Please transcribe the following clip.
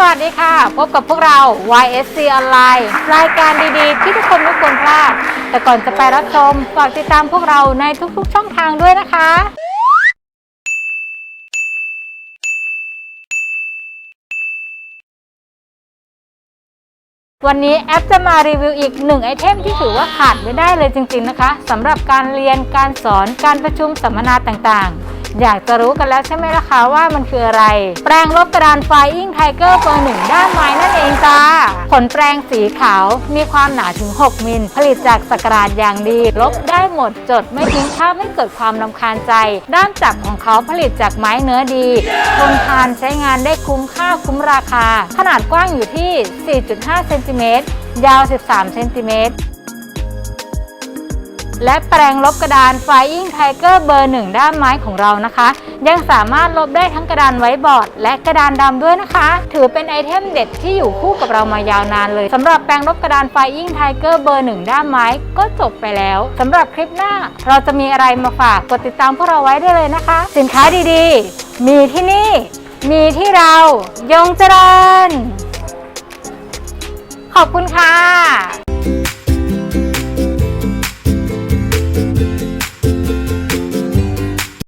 สวัสดีค่ะ พบกับพวกเรา YSC ออนไลน์รายการดีๆ ที่ทุกคนไม่ควรพลาด แต่ก่อนจะไปรับชม ฝากติดตามพวกเราในทุกๆช่องทางด้วยนะคะ วันนี้แอปจะมารีวิวอีกหนึ่งไอเทมที่ถือว่าขาดไม่ได้เลยจริงๆนะคะสำหรับการเรียนการสอนการประชุมสัมมนาต่างๆ อยากจะรู้กันแล้วใช่ไหมล่ะคะว่ามันคืออะไร แปรงลบกระดานไฟอิงไทเกอร์เบอร์หนึ่งด้านไม้นั่นเองจ้า ผลแปรงสีขาวมีความหนาถึง 6 มิล ผลิตจากสกราดอย่างดี ลบได้หมดจดไม่ทิ้งคราบไม่เกิดความลำคาญใจ ด้ามจับของเขาผลิตจากไม้เนื้อดีทนทานใช้งานได้คุ้มค่าคุ้มราคา ขนาดกว้างอยู่ที่ 4.5 เซนติเมตรยาว 13 เซนติเมตร และแปรงลบกระดาน Flying Tiger เบอร์ 1 ด้ามไม้ของเรานะคะ ยังสามารถลบได้ทั้งกระดานไว้บอร์ด และกระดานดำด้วยนะคะ ถือเป็นไอเทมเด็ดที่อยู่คู่กับเรามายาวนานเลยสำหรับแปรงลบกระดาน Flying Tiger เบอร์ 1 ด้ามไม้ก็จบไปแล้วสำหรับคลิปหน้า เราจะมีอะไรมาฝากกดติดตามพวกเราไว้ได้เลยนะคะ สินค้าดีๆ มีที่นี่ มีที่เรายงเจริญขอบคุณค่ะ